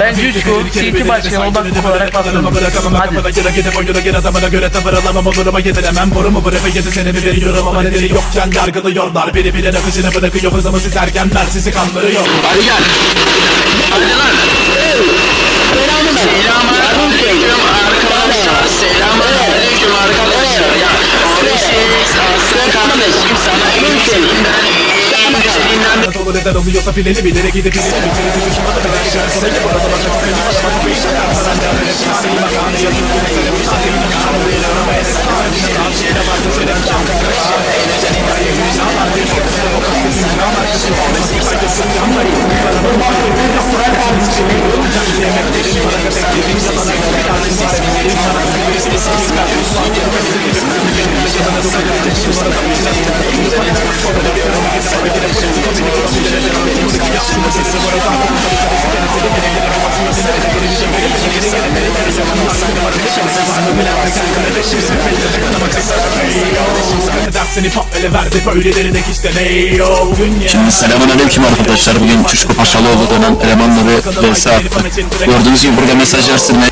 Bence 3 gol CT başkanı odak olarak bastırdım. Hadi. Göre tavır alamam oluruma yediremem Borumu bırıfı yedi senemi veriyorum ama nedeni yokken yargılıyorlar Biri biri akışını bırakıyor hızımı siz ergenler sizi kandırıyor Hadi gel. Hadi lan. Selamünaleyküm arkadaşlar. Selamünaleyküm arkadaşlar. Ya siz aslan kardeşim sana en sevdiğimden en Dolu neden oluyorsa bileni bilere gidip bileni bitirip bir düşmanı da belki şarkıda gibi Orada baka çok benim bana bak bir işe yapmadan devam et Şahsi makamı yazıp Seni bu sahneyi makamı verir ama eski Kalbine tavsiyene vardı seni bir şarkı Senin hayır güzel bir çok selam o kapı Dünya markası olması saygısın yanma Dersini pop ele verdi böyleleri de işte ne yo Dünya Şimdi selamünaleyküm arkadaşlar. Bugün Çuşku Paşalıoğlu dönen elemanla bir vs attı. Gördüğünüz gibi burada mesajlar silmeye